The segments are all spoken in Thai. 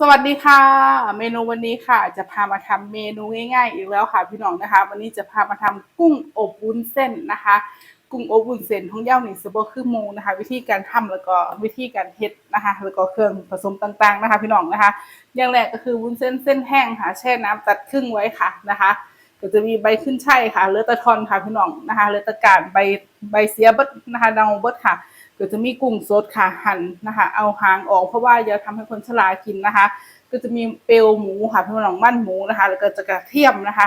สวัสดีค่ะ เมนูวันนี้ค่ะ จะพามาทำเมนูง่ายๆ อีกแล้วค่ะพี่น้องนะคะ วันนี้จะพามาทำกุ้งอบวุ้นเส้นนะคะ กุ้งอบวุ้นเส้นของเย่าหนิสโบคือมูนะคะ วิธีการทำแล้วก็วิธีการเฮ็ดนะคะ แล้วก็เครื่องผสมต่างๆนะคะ พี่น้องนะคะ อย่างแรกก็คือวุ้นเส้นเส้นแห้งค่ะแช่น้ำตัดครึ่งไว้ค่ะนะคะก็จะมีใบขึ้นช่ายค่ะเลือตะทอนค่ะพี่น้องนะคะเลือตะการใบใบเสียบดนะคะดองเบดค่ะ ก็จะมีกุ้งสดค่ะหั่นนะคะ เอาหางออกเพราะว่าอย่าทำให้คนชรากินนะคะ ก็จะมีเปลวหมูค่ะพี่น้องมั่นหมูนะคะ แล้วก็จะกระเทียมนะคะ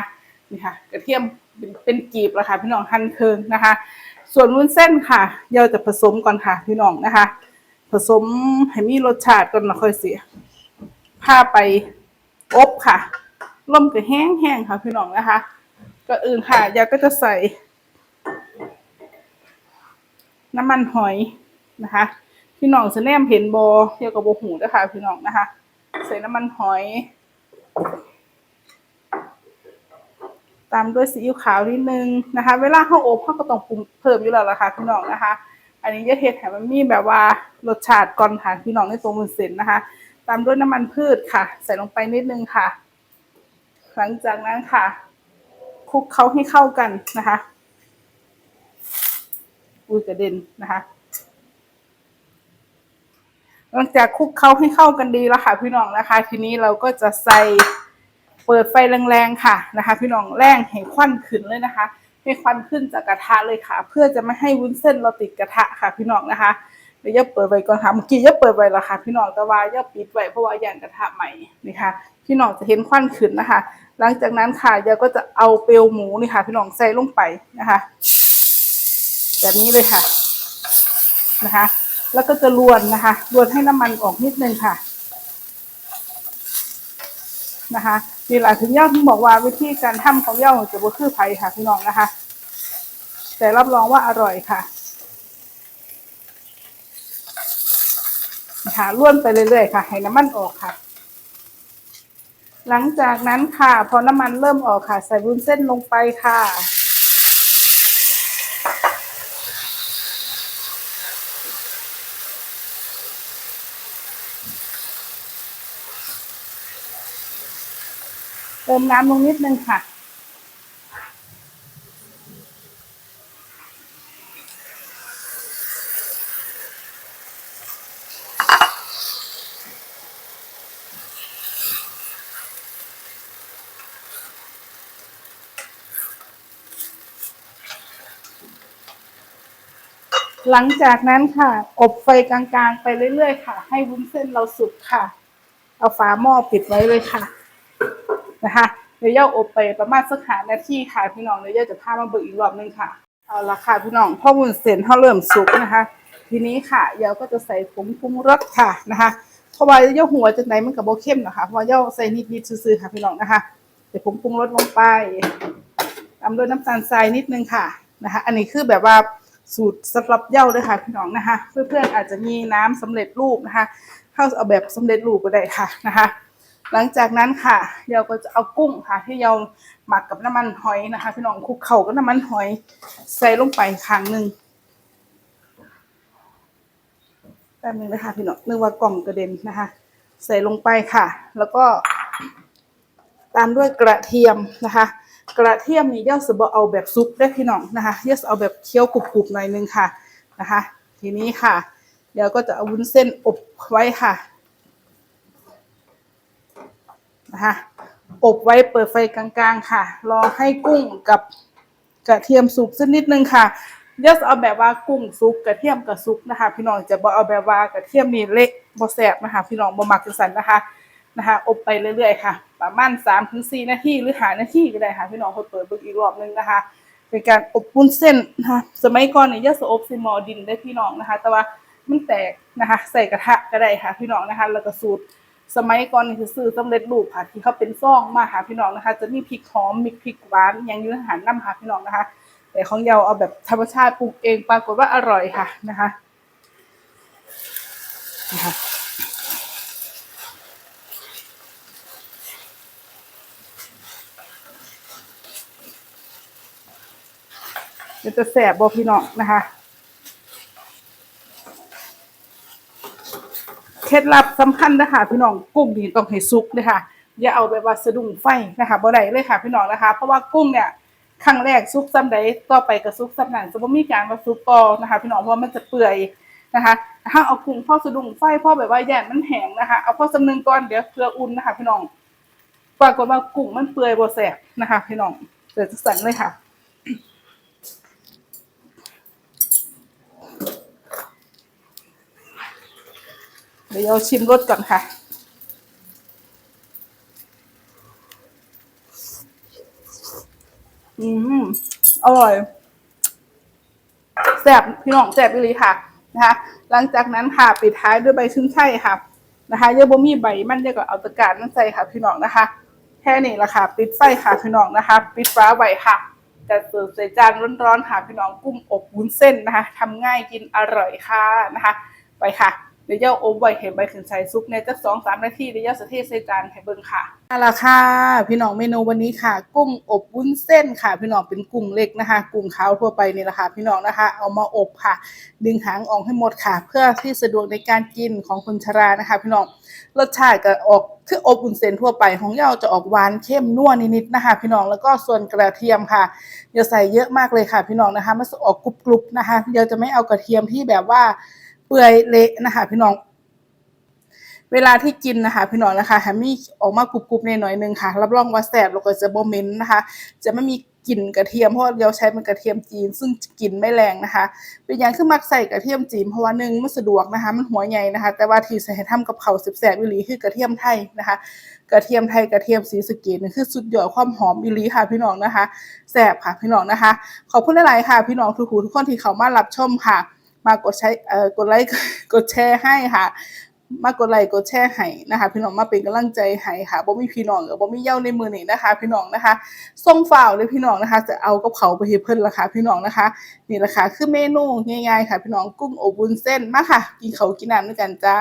นี่ค่ะ กระเทียมเป็นเป็นกีบแล้วค่ะพี่น้องหั่นเคิงนะคะ ส่วนวุ้นเส้นค่ะเราจะผสมก่อนค่ะพี่น้องนะคะ ผสมให้มีรสชาติก่อนนะค่อยเสียพาไปอบค่ะล่มก็แห้งๆค่ะพี่น้องนะคะ ก็อื่นค่ะยาก็จะใส่ น้ำมันหอยนะคะ พี่น้องจะแนมเห็นบอเกี่ยวกับโบหูด้วยค่ะพี่น้องนะคะ ใส่น้ำมันหอย ตามด้วยซีอิ๊วขาวนิดนึงนะคะ เวลาเข้าอบเขาก็ต้องปรุงเพิ่มอยู่แล้วล่ะค่ะพี่น้องนะคะ อันนี้จะเฮ็ดให้มันมีแบบว่ารสชาติก่อนค่ะพี่น้องในตัวมือเส้นนะคะ ตามด้วยน้ำมันพืชค่ะ ใส่ลงไปนิดนึงค่ะ หลังจากนั้นค่ะคลุกเขาให้เข้ากันนะคะ อุ้ยกระเด็นนะคะ หลังจากคลุกเคล้าให้เข้ากันดีแล้วค่ะ พี่น้องนะคะ ทีนี้เราก็จะใส่เปิดไฟแรงๆค่ะนะคะ พี่น้องแรงให้ควันขึ้นเลยนะคะให้ควันขึ้นจากกระทะเลยค่ะ เพื่อจะไม่ให้วุ้นเส้นเราติดกระทะค่ะ พี่น้องนะคะเดี๋ยวอย่าเปิดไว้ก่อนค่ะเมื่อกี้อย่าเปิดไว้แล้วค่ะ พี่น้องแต่ว่าอย่าปิดไว้เพราะว่าอย่างกระทะใหม่นี่ค่ะ พี่น้องจะเห็นควันขึ้นนะคะ หลังจากนั้นค่ะยาก็จะเอาเปลวหมูนี่ค่ะ พี่น้องใส่ลงไปนะคะ แบบนี้เลยค่ะนะคะ แล้วก็จะลวนนะคะลวนให้น้ำมันออกนิดนึงค่ะนะคะนี่แหละถึงย่าถึงบอกว่าวิธีการทำของย่าจะบ่คือไผ่ค่ะพี่น้องนะคะ แต่รับรองว่าอร่อยค่ะนะคะล้วนไปเรื่อยๆค่ะ ให้น้ำมันออกค่ะ หลังจากนั้นค่ะ พอน้ำมันเริ่มออกค่ะ ใส่วุ้นเส้นลงไปค่ะ เติมน้ำลงนิดนึงค่ะ หลังจากนั้นค่ะ อบไฟกลางๆ ไปเรื่อยๆ ค่ะ ให้วุ้นเส้นเราสุกค่ะ เอาฝาหม้อปิดไว้เลยค่ะ นะคะเดี๋ยวย่าอบไปประมาณสักหานาทีค่ะพี่น้องเดี๋ยวย่าจะพามาเบิกอีกรอบนึงค่ะเอาละค่ะพี่น้องพ่อวุ้นเส้นเขาเริ่มสุกนะคะ ทีนี้ค่ะย่าก็จะใส่ผงปรุงรสค่ะนะคะเพราะว่าย่าหัวจะไหนมันกับโบเข้มนะคะเพราะว่าย่าใส่นิดๆซื่อๆค่ะพี่น้องนะคะใส่ผงปรุงรสลงไปตามด้วยน้ำตาลทรายนิดนึงค่ะนะคะ อันนี้คือแบบว่าสูตรสำหรับเย่าด้วยค่ะพี่น้องนะคะ เพื่อนๆอาจจะมีน้ำสำเร็จรูปนะคะเข้าเอาแบบสำเร็จรูปก็ได้ค่ะนะคะ หลังจากนั้นค่ะเราก็จะเอากุ้งค่ะที่เราหมักกับน้ำมันหอยนะคะ พี่น้องคลุกเข่ากับน้ำมันหอย ใส่ลงไปครั้งหนึ่งแป๊บนึงนะคะพี่น้องนึกว่ากล่องกระเด็นนะคะ ใส่ลงไปค่ะ แล้วก็ ตามด้วยกระเทียมนะคะ กระเทียมนี่เย่าสบเอาแบบซุปได้พี่น้องนะคะเย่าเอาแบบเคี้ยวกรุบๆหน่อยนึงค่ะนะคะ ทีนี้ค่ะ เดี๋ยวก็จะเอาวุ้นเส้นอบไว้ค่ะ นะคะอบไว้เปิดไฟกลางๆค่ะ รอให้กุ้งกับกระเทียมสุกสักนิดนึงค่ะยวจะเอาแบบว่ากุ้งสุกกระเทียมกับสุกนะคะ พี่น้องจะบ่เอาแบบว่ากระเทียมนี่เละบ่แสบนะคะ พี่น้องบ่มักจังซั่นนะคะนะคะ อบไปเรื่อยๆค่ะ ประมาณ3ถึง4นาทีหรือ5นาทีก็ได้ค่ะ พี่น้องเพิ่นเปิดเบิ่งอีกรอบนึงนะคะ เป็นการอบวุ้นเส้นนะคะสมัยก่อนเนี่ยยาสอบใส่หม้อดินได้พี่น้องนะคะ แต่ว่ามันแตกนะคะ ใส่กระทะก็ได้ค่ะ พี่น้องนะคะ แล้วก็สูตร สมัยก่อนนี่คือซื้อสำเร็จรูปค่ะ ที่เขาเป็นซองมาหาพี่น้องนะคะ จะมีพริกหอมมีพริกหวานย่างยืนอาหารน้ำหาพี่น้องนะคะ แต่ของเยาเอาแบบธรรมชาติปลูกเองปรากฏว่าอร่อยค่ะนะคะนะคะเดี๋ยวจะแสบบ่พี่น้องนะคะ เคล็ดลับสำคัญนะคะพี่น้องกุ้งนี่ต้องให้สุกนะคะอย่าเอาแบบว่าสะดุ้งไฟนะคะบ่ได้เลยค่ะพี่น้องนะคะ เพราะว่ากุ้งเนี่ยครั้งแรกสุกซ้ำใดต่อไปก็สุกซ้ำนั้นจะบ่มีการว่าสุกต่อนะคะพี่น้องเพราะมันจะเปื่อยนะคะถ้าเอากุ้งพ่อสะดุ้งไฟพ่อแบบว่าแย่นมันแห้งนะคะเอาพ่อสำนึงก่อนเดี๋ยวเพื่ออุ่นนะคะพี่น้องปรากฏว่ากุ้งมันเปื่อยบ่แสบนะคะพี่น้องเดี๋ยวจะสั่นเลยค่ะ เดี๋ยวเราชิมรสก่อนค่ะ อืม อร่อยแซ่บพี่น้องแซ่บอีหลีค่ะ นะคะ หลังจากนั้นค่ะปิดท้ายด้วยใบขึ้นช่ค่ะ นะคะเยอะบ่มีใบมันเยอะก็เอาตะการนั่นใส่ค่ะ พี่น้องนะคะ แค่นี้ละค่ะ ปิดไฟค่ะพี่น้องนะคะ ปิดฟ้าไว้ค่ะจะเสิร์ฟใส่จานร้อนๆค่ะพี่น้องกุ้งอบวุ้นเส้นนะคะทำง่ายกินอร่อยค่ะนะคะ ไปค่ะ เดี๋ยวย่าอบไว้เห็นใบขึ้นใส่ซุปในจักสองสามนาทีเดี๋ยวเย่าสะเทใส่จานให้เบิ่งค่ะเอาละค่ะ พี่น้องเมนูวันนี้ค่ะ กุ้งอบวุ้นเส้นค่ะ พี่น้องเป็นกุ้งเล็กนะคะ กุ้งขาวทั่วไปนี่แหละค่ะ พี่น้องนะคะ เอามาอบค่ะ ดึงหางออกให้หมดค่ะ เพื่อที่สะดวกในการกินของคนชรานะคะ พี่น้องรสชาติก็ออกคืออบวุ้นเส้นทั่วไปของเย่าจะออกหวานเข้มนัวนิดๆนะคะ พี่น้องแล้วก็ส่วนกระเทียมค่ะอย่าใส่เยอะมากเลยค่ะ พี่น้องนะคะมันจะออกกรุบๆนะคะเดี๋ยวจะไม่เอากระเทียมที่แบบว่า เปื่อยเละนะคะพี่น้อง เวลาที่กินนะคะพี่น้องนะคะให้มีออกมากรุบๆในหน่อยนึงค่ะ รับรองว่าแซ่บแล้วก็จะบ่เมนนะคะ จะไม่มีกลิ่นกระเทียมเพราะเราใช้เป็นกระเทียมจีน ซึ่งกลิ่นไม่แรงนะคะ เป็นอย่างคือมักใส่กระเทียมจีนเพราะว่าหนึ่งมันสะดวกนะคะ มันหัวใหญ่นะคะ แต่ว่าที่ใส่ให้ทำกับเขาวแซ่บๆอีหลีคือกระเทียมไทยนะคะ กระเทียมไทยกระเทียมสีสกดนี่คือสุดยอดความหอมอีหลีค่ะพี่น้องนะคะแซ่บค่ะพี่น้องนะคะ ขอบคุณหลายๆค่ะ พี่น้องทุกผู้ทุกคนที่เขามารับชมค่ะ มากดใช้เอ่อกดไลค์กดแชร์ให้ค่ะ มากดไลค์กดแชร์ให้นะคะ พี่น้องมาเป็นกำลังใจให้ค่ะบ่มีพี่น้องหรือบ่มีเย้าในมือนี่นะคะ พี่น้องนะคะส่งฝ่าวเลยพี่น้องนะคะ จะเอากับเขาไปให้เพิ่นราคาพี่น้องนะคะ นี่ราคาคือเมนูง่ายๆค่ะ พี่น้องกุ้งอบวุ้นเส้นมาค่ะ กินเขากินน้ำด้วยกันจ้า